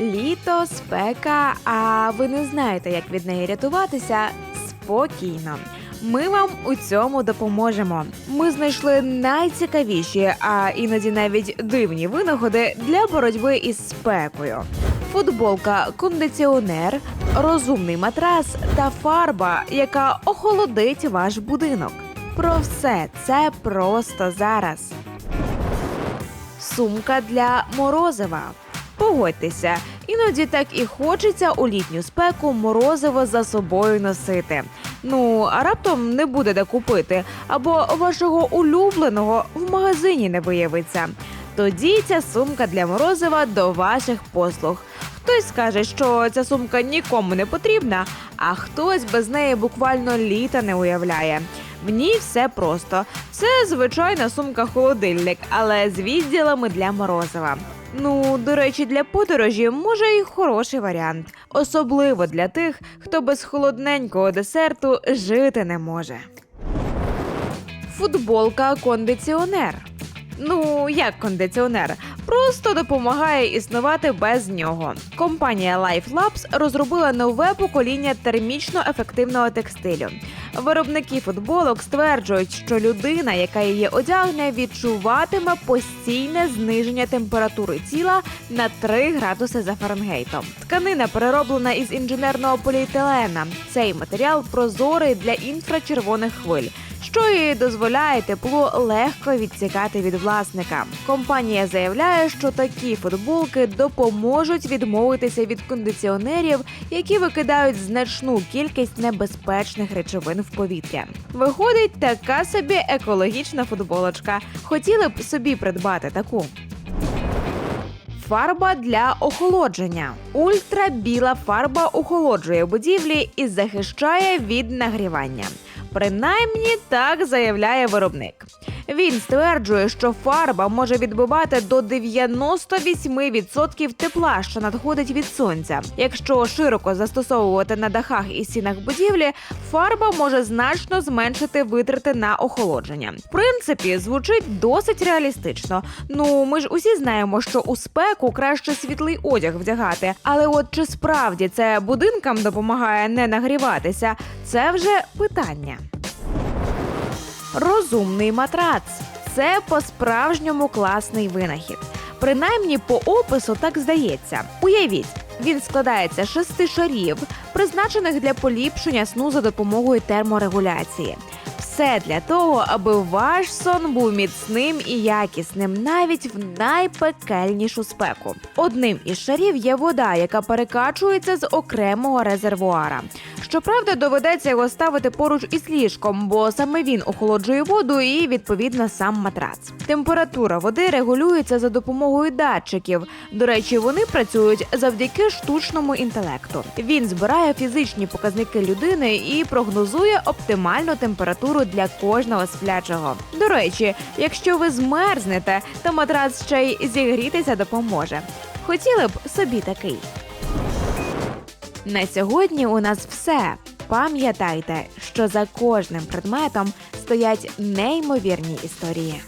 Літо, спека, а ви не знаєте, як від неї рятуватися? Спокійно. Ми вам у цьому допоможемо. Ми знайшли найцікавіші, а іноді навіть дивні винаходи для боротьби із спекою. Футболка, кондиціонер, розумний матрас та фарба, яка охолодить ваш будинок. Про все це просто зараз. Сумка для морозива. Погодьтеся, іноді так і хочеться у літню спеку морозиво за собою носити. Ну, а раптом не буде де купити, або вашого улюбленого в магазині не виявиться. Тоді ця сумка для морозива до ваших послуг. Хтось скаже, що ця сумка нікому не потрібна, а хтось без неї буквально літа не уявляє. В ній все просто. Це звичайна сумка-холодильник, але з відділами для морозива. Ну, до речі, для подорожі може і хороший варіант, особливо для тих, хто без холодненького десерту жити не може. Футболка кондиціонер. Ну, як кондиціонер, просто допомагає існувати без нього. Компанія Life Labs розробила нове покоління термічно ефективного текстилю. Виробники футболок стверджують, що людина, яка її одягне, відчуватиме постійне зниження температури тіла на 3 градуси за Фаренгейтом. Тканина перероблена із інженерного поліетилена. Цей матеріал прозорий для інфрачервоних хвиль що і дозволяє тепло легко відтікати від власника. Компанія заявляє, що такі футболки допоможуть відмовитися від кондиціонерів, які викидають значну кількість небезпечних речовин в повітря. Виходить така собі екологічна футболочка. Хотіли б собі придбати таку. Фарба для охолодження. Ультрабіла фарба охолоджує будівлі і захищає від нагрівання. Принаймні так заявляє виробник. Він стверджує, що фарба може відбивати до 98% тепла, що надходить від сонця. Якщо широко застосовувати на дахах і стінах будівлі, фарба може значно зменшити витрати на охолодження. В принципі, звучить досить реалістично. Ну ми ж усі знаємо, що у спеку краще світлий одяг вдягати. Але от чи справді це будинкам допомагає не нагріватися, це вже питання. Розумний матрац це по-справжньому класний винахід. Принаймні по опису так здається. Уявіть, він складається з шести шарів, призначених для поліпшення сну за допомогою терморегуляції. Все для того, аби ваш сон був міцним і якісним навіть в найпекельнішу спеку. Одним із шарів є вода, яка перекачується з окремого резервуара. Щоправда, доведеться його ставити поруч із ліжком, бо саме він охолоджує воду і відповідно сам матрац. Температура води регулюється за допомогою датчиків. До речі, вони працюють завдяки штучному інтелекту. Він збирає фізичні показники людини і прогнозує оптимальну температуру для кожного сплячого. До речі, якщо ви змерзнете, то матрац ще й зігрітися допоможе. Хотіли б собі такий. На сьогодні у нас все. Пам'ятайте, що за кожним предметом стоять неймовірні історії.